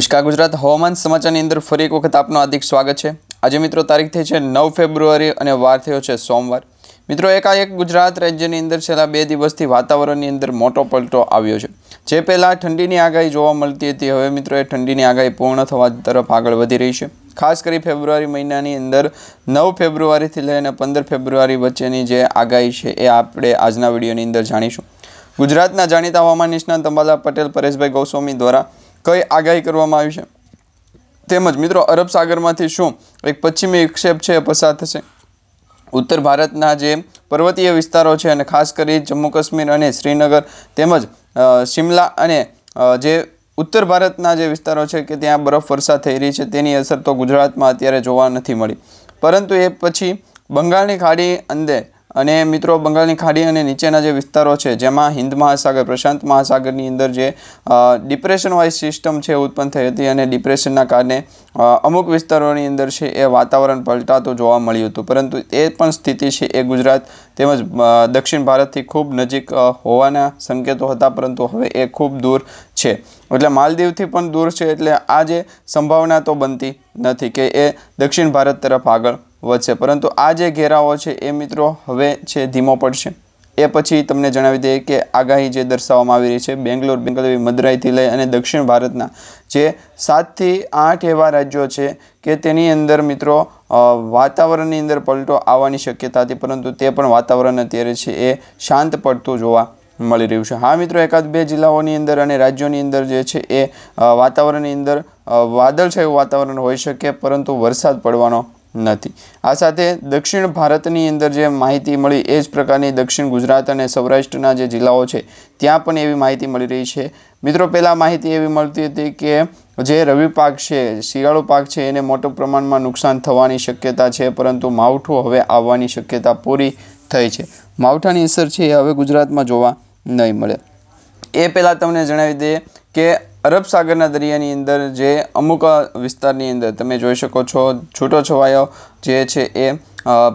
નમસ્કાર ગુજરાત હવામાન સમાચારની અંદર ફરી એક વખત આપનું હાર્દિક સ્વાગત છે. આજે મિત્રો તારીખ થઈ છે નવ ફેબ્રુઆરી અને વાર થયો છે સોમવાર. મિત્રો એકાએક ગુજરાત રાજ્યની અંદર છેલ્લા બે દિવસથી વાતાવરણની અંદર મોટો પલટો આવ્યો છે. જે પહેલાં ઠંડીની આગાહી જોવા મળતી હતી, હવે મિત્રો એ ઠંડીની આગાહી પૂર્ણ થવા તરફ આગળ વધી રહી છે. ખાસ કરી ફેબ્રુઆરી મહિનાની અંદર નવ ફેબ્રુઆરીથી લઈને પંદર ફેબ્રુઆરી વચ્ચેની જે આગાહી છે એ આપણે આજના વિડીયોની અંદર જાણીશું. ગુજરાતના જાણીતા હવામાન નિષ્ણાત અંબાલા પટેલ, પરેશભાઈ ગોસ્વામી દ્વારા કઈ આગાહી કરવામાં આવી છે? તેમજ મિત્રો, અરબ સાગરમાંથી શું એક પશ્ચિમી વિક્ષેપ છે પસાર થશે? ઉત્તર ભારતના જે પર્વતીય વિસ્તારો છે અને ખાસ કરી જમ્મુ કાશ્મીર અને શ્રીનગર તેમજ શિમલા અને જે ઉત્તર ભારતના જે વિસ્તારો છે કે ત્યાં બરફ વર્ષા થઈ રહી છે, તેની અસર તો ગુજરાતમાં અત્યારે જોવા નથી મળી. પરંતુ એ પછી બંગાળની ખાડી અંદર અને મિત્રો, બંગાળની ખાડી અને નીચેના જે વિસ્તારો છે, જેમાં હિન્દ મહાસાગર, પ્રશાંત મહાસાગરની અંદર જે ડિપ્રેશન વાઇઝ સિસ્ટમ છે, ઉત્પન્ન થઈ હતી અને ડિપ્રેશનના કારણે અમુક વિસ્તારોની અંદર છે, એ વાતાવરણ પલટાતું જોવા મળ્યું હતું. પરંતુ એ પણ સ્થિતિ છે, એ ગુજરાત તેમજ દક્ષિણ ભારતથી ખૂબ નજીક હોવાના સંકેતો હતા, પરંતુ હવે એ ખૂબ દૂર છે. એટલે માલદીવથી પણ દૂર છે, એટલે આ જે સંભાવના તો બનતી નથી કે એ દક્ષિણ ભારત તરફ આગળ વધશે. પરંતુ આ જે ઘેરાવો છે એ મિત્રો હવે છે ધીમો પડશે. એ પછી તમને જણાવી દઈએ કે આગાહી જે દર્શાવવામાં આવી રહી છે, બેંગ્લોર બેંગલવી મદુરાઈથી લઈ અને દક્ષિણ ભારતના જે સાતથી આઠ એવા રાજ્યો છે કે તેની અંદર મિત્રો વાતાવરણની અંદર પલટો આવવાની શક્યતા હતી, પરંતુ તે પણ વાતાવરણ અત્યારે છે એ શાંત પડતું જોવા મળી રહ્યું છે. હા મિત્રો, એકાદ બે જિલ્લાઓની અંદર અને રાજ્યોની અંદર જે છે એ વાતાવરણની અંદર વાદળછાયું વાતાવરણ હોઈ શકે, પરંતુ વરસાદ પડવાનો નથી. આ સાથે દક્ષિણ ભારતની અંદર જે માહિતી મળી એ જ પ્રકારની દક્ષિણ ગુજરાત અને સૌરાષ્ટ્રના જે જિલ્લાઓ છે, ત્યાં પણ એવી માહિતી મળી રહી છે. મિત્રો, પહેલાં માહિતી એવી મળતી હતી કે જે રવિ પાક છે, શિયાળો પાક છે, એને મોટા પ્રમાણમાં નુકસાન થવાની શક્યતા છે, પરંતુ માવઠું હવે આવવાની શક્યતા પૂરી થઈ છે. માવઠાની અસર છે એ હવે ગુજરાતમાં જોવા નહીં મળે. એ પહેલાં તમને જણાવી દઈએ કે અરબ સાગરના દરિયાની અંદર જે અમુક વિસ્તારની અંદર તમે જોઈ શકો છો, છૂટો છવાયો જે છે એ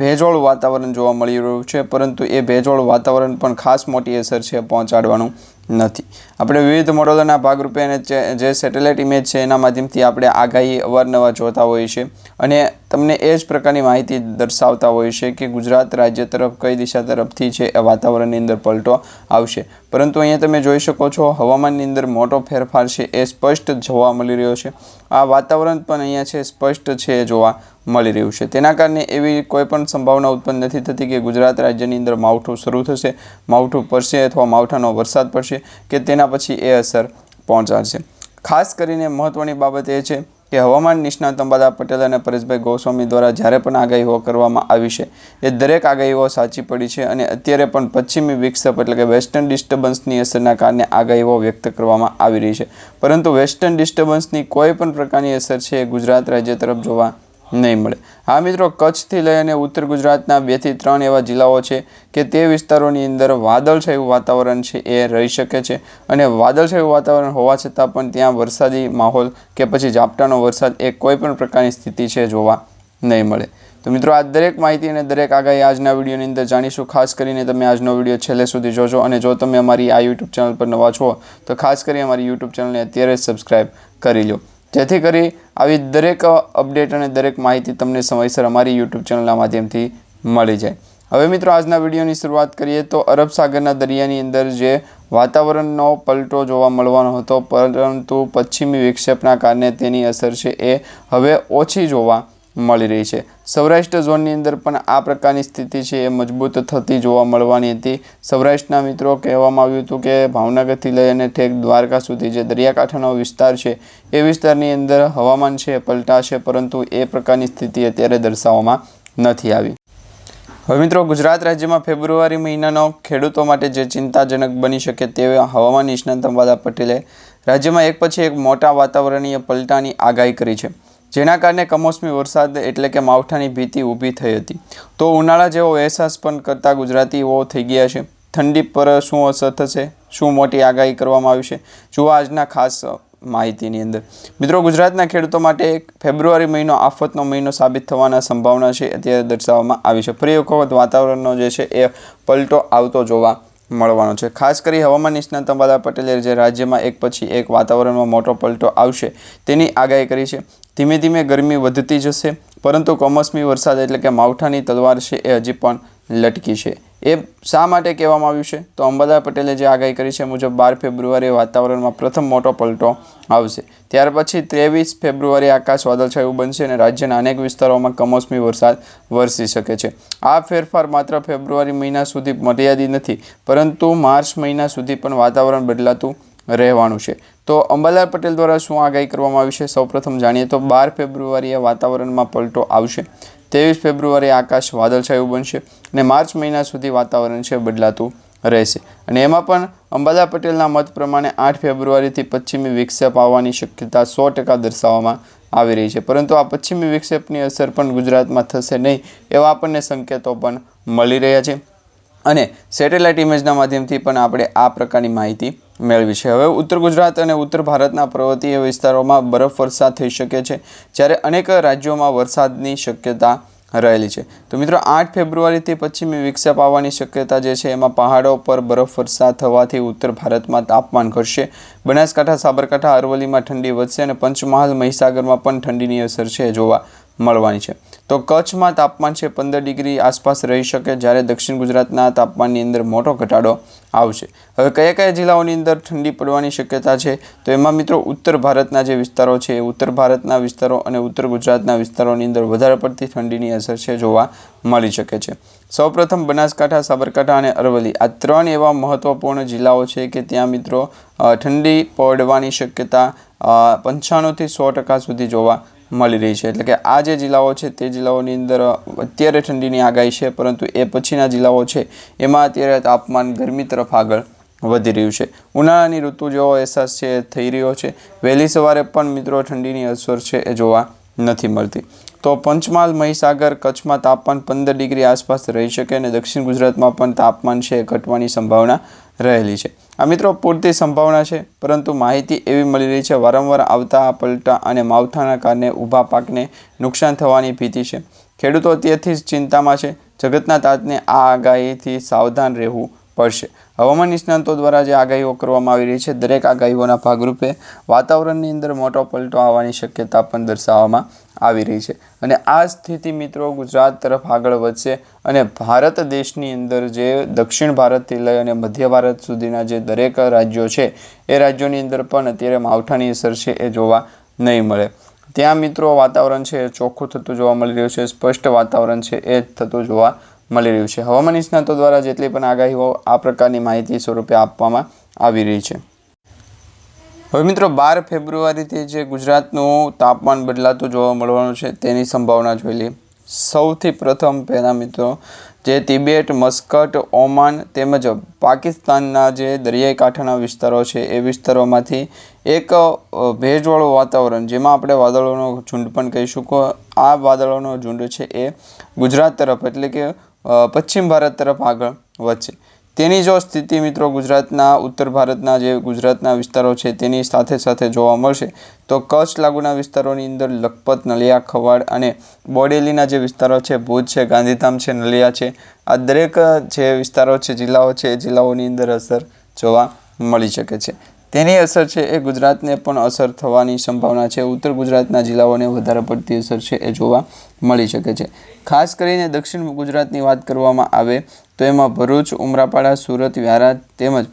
ભેજોળ વાતાવરણ જોવા મળી રહ્યું છે, પરંતુ એ ભેજોળ વાતાવરણ પણ ખાસ મોટી અસર છે પહોંચાડવાનું. નથી. આપણે વિવિધ મોડલોના ભાગરૂપે અને જે સેટેલાઇટ ઇમેજ છે એના માધ્યમથી આપણે આગાહી અવારનવાર જોતા હોઈએ છીએ. અને તમને એ જ પ્રકારની માહિતી દર્શાવતા હોય છે કે ગુજરાત રાજ્ય તરફ કઈ દિશા તરફથી છે એ વાતાવરણની અંદર પલટો આવશે. પરંતુ અહીંયા તમે જોઈ શકો છો હવામાનની અંદર મોટો ફેરફાર છે એ સ્પષ્ટ જોવા મળી રહ્યો છે. આ વાતાવરણ પણ અહીંયા છે સ્પષ્ટ છે જોવા. મળી રહ્યું છે. તેના કારણે એવી કોઈ પણ સંભાવના ઉત્પન્ન નથી થતી કે ગુજરાત રાજ્યની અંદર માવઠું શરૂ થશે, માવઠું પડશે અથવા માવઠાનો વરસાદ પડશે કે તેના પછી એ અસર પહોંચાડશે. ખાસ કરીને મહત્ત્વની બાબત એ છે કે હવામાન નિષ્ણાત અંબાદા પટેલ અને પરેશભાઈ ગોસ્વામી દ્વારા જ્યારે પણ આગાહીઓ કરવામાં આવી છે, એ દરેક આગાહીઓ સાચી પડી છે અને અત્યારે પણ પશ્ચિમી વિક્ષેપ એટલે કે વેસ્ટર્ન ડિસ્ટર્બન્સની અસરના કારણે આગાહીઓ વ્યક્ત કરવામાં આવી રહી છે. પરંતુ વેસ્ટર્ન ડિસ્ટર્બન્સની કોઈ પણ પ્રકારની અસર છે એ ગુજરાત રાજ્ય તરફ જોવા નહીં મળે. હા મિત્રો, કચ્છથી લઈ અને ઉત્તર ગુજરાતના બેથી ત્રણ એવા જિલ્લાઓ છે કે તે વિસ્તારોની અંદર વાદળછાયું વાતાવરણ છે એ રહી શકે છે. અને વાદળછાયું વાતાવરણ હોવા છતાં પણ ત્યાં વરસાદી માહોલ કે પછી ઝાપટાનો વરસાદ એ કોઈ પણ પ્રકારની સ્થિતિ છે જોવા નહીં મળે. તો મિત્રો, આ દરેક માહિતી અને દરેક આગાહી આજના વિડીયોની અંદર જાણીશું. ખાસ કરીને તમે આજનો વીડિયો છેલ્લે સુધી જોજો અને જો તમે અમારી આ યુટ્યુબ ચેનલ પર નવા છો, તો ખાસ કરી અમારી યુટ્યુબ ચેનલને અત્યારે જ સબસ્ક્રાઈબ કરી લો. જેથી કરી આવી દરેક અપડેટ અને દરેક માહિતી તમને સમયસર અમારી યુટ્યુબ ચેનલના માધ્યમથી મળી જાય. હવે મિત્રો આજના વિડીયોની શરૂઆત કરીએ તો અરબ સાગરના દરિયાની અંદર જે વાતાવરણનો પલટો જોવા મળવાનો હતો, પરંતુ પશ્ચિમી વિક્ષેપના કારણે તેની અસર છે એ હવે ઓછી જોવા મળી રહી છે. સૌરાષ્ટ્ર ઝોનની અંદર પણ આ પ્રકારની સ્થિતિ છે એ મજબૂત થતી જોવા મળવાની હતી. સૌરાષ્ટ્રના મિત્રો કહેવામાં આવ્યું હતું કે ભાવનગરથી લઈ અને ઠેક દ્વારકા સુધી જે દરિયાકાંઠાનો વિસ્તાર છે એ વિસ્તારની અંદર હવામાન છે, પલટા પલટાશે પરંતુ એ પ્રકારની સ્થિતિ અત્યારે દર્શાવવામાં નથી આવી. હવે મિત્રો ગુજરાત રાજ્યમાં ફેબ્રુઆરી મહિનાનો ખેડૂતો માટે જે ચિંતાજનક બની શકે તેવા હવામાન નિષ્ણાંત અંબાદા પટેલે રાજ્યમાં એક પછી એક મોટા વાતાવરણીય પલટાની આગાહી કરી છે. જેના કારણે કમોસમી વરસાદ એટલે કે માવઠાની ભીતિ ઊભી થઈ હતી. તો ઉનાળા જેવો અહેસાસ પણ કરતા ગુજરાતીઓ થઈ ગયા છે. ઠંડી પર શું અસર થશે? શું મોટી આગાહી કરવામાં આવી છે? જુઓ આજના ખાસ માહિતીની અંદર. મિત્રો, ગુજરાતના ખેડૂતો માટે એક ફેબ્રુઆરી મહિનો આફતનો મહિનો સાબિત થવાના સંભાવના છે, અત્યારે દર્શાવવામાં આવી છે. ફરી એક વખત વાતાવરણનો જે છે એ પલટો આવતો જોવા મળવાનો છે. ખાસ કરી હવામાન નિષ્ણાત અંબાલા પટેલે જે રાજ્યમાં એક પછી એક વાતાવરણમાં મોટો પલટો આવશે તેની આગાહી કરી છે. ધીમે ધીમે ગરમી વધતી જશે, પરંતુ કમોસમી વરસાદ એટલે કે માવઠાની તલવાર છે એ હજી પણ લટકી છે. એ શા માટે કહેવામાં આવ્યું છે? તો અંબાદા પટેલે જે આગાહી કરી છે મુજબ બાર ફેબ્રુઆરીએ વાતાવરણમાં પ્રથમ મોટો પલટો આવશે. ત્યાર પછી ત્રેવીસ ફેબ્રુઆરી આકાશ વાદળછાયું બનશે અને રાજ્યના અનેક વિસ્તારોમાં કમોસમી વરસાદ વરસી શકે છે. આ ફેરફાર માત્ર ફેબ્રુઆરી મહિના સુધી મર્યાદિત નથી, પરંતુ માર્ચ મહિના સુધી પણ વાતાવરણ બદલાતું રહેવાનું છે. તો અંબાલાલ પટેલ દ્વારા શું આગાહી કરવામાં આવી છે? સૌપ્રથમ જાણીએ તો બાર ફેબ્રુઆરીએ વાતાવરણમાં પલટો આવશે. ત્રેવીસ ફેબ્રુઆરીએ આકાશ વાદળછાયું બનશે અને માર્ચ મહિના સુધી વાતાવરણ છે બદલાતું રહેશે. અને એમાં પણ અંબાલા પટેલના મત પ્રમાણે આઠ ફેબ્રુઆરીથી પશ્ચિમી વિક્ષેપ આવવાની શક્યતા સો ટકા દર્શાવવામાં આવી રહી છે. પરંતુ આ પશ્ચિમી વિક્ષેપની અસર પણ ગુજરાતમાં થશે નહીં એવા આપણને સંકેતો પણ મળી રહ્યા છે. અને સેટેલાઇટ ઇમેજના માધ્યમથી પણ આપણે આ પ્રકારની માહિતી મેળવી છે. હવે ઉત્તર ગુજરાત અને ઉત્તર ભારતના પર્વતીય વિસ્તારોમાં બરફ વરસાદ થઈ શકે છે, જ્યારે અનેક રાજ્યોમાં વરસાદની શક્યતા રહેલી છે. તો મિત્રો, આઠ ફેબ્રુઆરીથી પશ્ચિમી વિક્ષેપ આવવાની શક્યતા જે છે, એમાં પહાડો પર વરસાદ થવાથી ઉત્તર ભારતમાં તાપમાન ઘટશે. બનાસકાંઠા, સાબરકાંઠા, અરવલ્લીમાં ઠંડી વધશે અને પંચમહાલ, મહીસાગરમાં પણ ઠંડીની અસર છે, જોવા મળવાની છે. તો કચ્છમાં તાપમાન છે પંદર ડિગ્રી આસપાસ રહી શકે જ્યારે દક્ષિણ ગુજરાતના તાપમાનની અંદર મોટો ઘટાડો આવશે. હવે કયા કયા જિલ્લાઓની અંદર ઠંડી પડવાની શક્યતા છે? તો એમાં મિત્રો ઉત્તર ભારતના જે વિસ્તારો છે ઉત્તર ભારતના વિસ્તારો અને ઉત્તર ગુજરાતના વિસ્તારોની અંદર વધારે પડતી ઠંડીની અસર છે જોવા મળી શકે છે. સૌપ્રથમ બનાસકાંઠા, સાબરકાંઠા અને અરવલ્લી આ ત્રણ એવા મહત્ત્વપૂર્ણ જિલ્લાઓ છે કે ત્યાં મિત્રો ઠંડી પડવાની શક્યતા પંચાણુંથી સો ટકા સુધી જોવા મળી રહી છે. એટલે કે આ જે જિલ્લાઓ છે, તે જિલ્લાઓની અંદર અત્યારે ઠંડીની આગાહી છે, પરંતુ એ પછીના જિલ્લાઓ છે, એમાં અત્યારે તાપમાન ગરમી તરફ આગળ વધી રહ્યું છે. ઉનાળાની ઋતુ જેવો અહેસાસ છે એ થઈ રહ્યો છે. વહેલી સવારે પણ મિત્રો ઠંડીની અસર છે, એ જોવા નથી મળતી. તો પંચમહાલ મહીસાગર કચ્છમાં તાપમાન પંદર ડિગ્રી આસપાસ રહી શકે અને દક્ષિણ ગુજરાતમાં પણ તાપમાન છે ઘટવાની સંભાવના રહેલી છે. આ મિત્રો પૂરતી સંભાવના છે, પરંતુ માહિતી એવી મળી રહી છે, વારંવાર આવતા પલટા અને માવઠાના કારણે ઊભા પાકને નુકસાન થવાની ભીતિ છે. ખેડૂતો અત્યારથી જ ચિંતામાં છે. જગતના તાતને આ આગાહીથી સાવધાન રહેવું પડશે. હવામાન નિષ્ણાંતો દ્વારા જે આગાહીઓ કરવામાં આવી રહી છે, દરેક આગાહીઓના ભાગરૂપે વાતાવરણની અંદર મોટો પલટો આવવાની શક્યતા પણ દર્શાવવામાં આવી રહી છે. અને આ સ્થિતિ મિત્રો ગુજરાત તરફ આગળ વધશે અને ભારત દેશની અંદર જે દક્ષિણ ભારતથી લઈ અને મધ્ય ભારત સુધીના જે દરેક રાજ્યો છે, એ રાજ્યોની અંદર પણ અત્યારે માવઠાની અસર છે એ જોવા નહીં મળે. ત્યાં મિત્રો વાતાવરણ છે એ ચોખ્ખું થતું જોવા મળી રહ્યું છે, સ્પષ્ટ વાતાવરણ છે એ થતું જોવા મળી રહ્યું છે. હવામાન નિષ્ણાતો દ્વારા જેટલી પણ આગાહીઓ આ પ્રકારની માહિતી સ્વરૂપે આપવામાં આવી રહી છે. હવે મિત્રો, બાર ફેબ્રુઆરીથી જે ગુજરાતનું તાપમાન બદલાતું જોવા મળવાનું છે, તેની સંભાવના જોઈ લઈએ. સૌથી પ્રથમ પહેલાં મિત્રો, જે તિબેટ, મસ્કટ, ઓમાન તેમજ પાકિસ્તાનના જે દરિયાઈ કાંઠાના વિસ્તારો છે, એ વિસ્તારોમાંથી એક ભેજવાળું વાતાવરણ, જેમાં આપણે વાદળોનો ઝુંડ પણ કહી શકો. આ વાદળોનો ઝુંડ છે એ ગુજરાત તરફ, એટલે કે પશ્ચિમ ભારત તરફ આગળ વધશે. તેની જો સ્થિતિ મિત્રો ગુજરાતના, ઉત્તર ભારતના જે ગુજરાતના વિસ્તારો છે તેની સાથે સાથે જોવા મળશે, તો કચ્છ લાગુના વિસ્તારોની અંદર લખપત, નલિયા, ખવાડ અને બોડેલીના જે વિસ્તારો છે, ભુજ છે, ગાંધીધામ છે, નલિયા છે, આ દરેક જે વિસ્તારો છે, જિલ્લાઓ છે, એ જિલ્લાઓની અંદર અસર જોવા મળી શકે છે. તેની અસર છે એ ગુજરાતને પણ અસર થવાની સંભાવના છે. ઉત્તર ગુજરાતના જિલ્લાઓને વધારે પડતી અસર છે એ જોવા મળી શકે છે. ખાસ કરીને દક્ષિણ ગુજરાતની વાત કરવામાં આવે તો એમાં ભરૂચ, ઉમરાપાડા, સુરત, વ્યારા તેમજ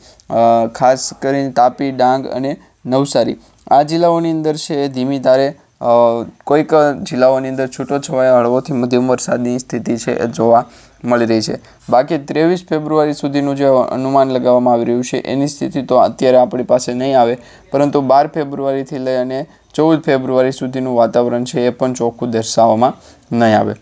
ખાસ કરીને તાપી, ડાંગ અને નવસારી આ જિલ્લાઓની અંદર છે ધીમી ધારે કોઈક જિલ્લાઓની અંદર છૂટો છવાયા હળવોથી મધ્યમ વરસાદની સ્થિતિ છે એ જોવા મળી રહી છે. બાકી ત્રેવીસ ફેબ્રુઆરી સુધીનું જે અનુમાન લગાવવામાં આવી રહ્યું છે, એની સ્થિતિ તો અત્યારે આપણી પાસે નહીં આવે, પરંતુ બાર ફેબ્રુઆરીથી લઈ અને ચૌદ ફેબ્રુઆરી સુધીનું વાતાવરણ છે એ પણ ચોખ્ખું દર્શાવવામાં નહીં આવે.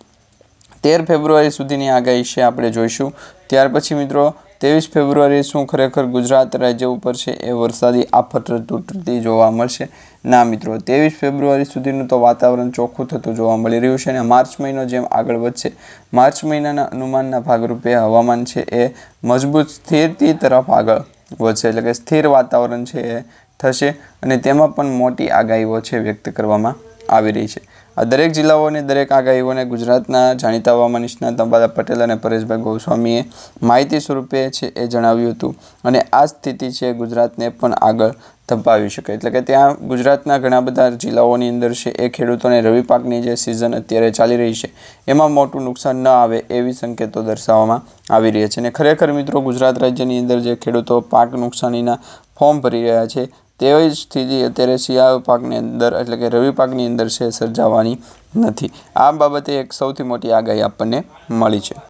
તેર ફેબ્રુઆરી સુધીની આગાહી છે, આપણે જોઈશું. ત્યાર પછી મિત્રો ત્રેવીસ ફેબ્રુઆરી શું ખરેખર ગુજરાત રાજ્ય ઉપર છે એ વરસાદી આફત તૂટતી જોવા મળશે? ના મિત્રો, ત્રેવીસ ફેબ્રુઆરી સુધીનું તો વાતાવરણ ચોખ્ખું થતું જોવા મળી રહ્યું છે અને માર્ચ મહિનો જેમ આગળ વધશે, માર્ચ મહિનાના અનુમાનના ભાગરૂપે હવામાન છે એ મજબૂત સ્થિરતી તરફ આગળ વધશે, એટલે કે સ્થિર વાતાવરણ છે એ થશે અને તેમાં પણ મોટી આગાહીઓ છે વ્યક્ત કરવામાં આવી રહી છે. આ દરેક જિલ્લાઓ અને દરેક આગાહીઓને ગુજરાતના જાણીતા હવામાન નિષ્ણાત અંબાલા પટેલ અને પરેશભાઈ ગોસ્વામીએ માહિતી સ્વરૂપે છે એ જણાવ્યું હતું અને આ સ્થિતિ છે ગુજરાતને પણ આગળ ધપાવી શકે. એટલે કે ત્યાં ગુજરાતના ઘણા બધા જિલ્લાઓની અંદર છે એ ખેડૂતોને રવિ પાકની જે સિઝન અત્યારે ચાલી રહી છે, એમાં મોટું નુકસાન ન આવે એવી સંકેતો દર્શાવવામાં આવી રહ્યા છે. અને ખરેખર મિત્રો ગુજરાત રાજ્યની અંદર જે ખેડૂતો પાક નુકસાનીના ફોર્મ ભરી રહ્યા છે તેવી જ સ્થિતિ અત્યારે શિયાળુ પાકની અંદર એટલે કે રવિ પાકની અંદર છે, સર્જાવાની નથી. આ બાબતે એક સૌથી મોટી આગાહી આપણને મળી છે.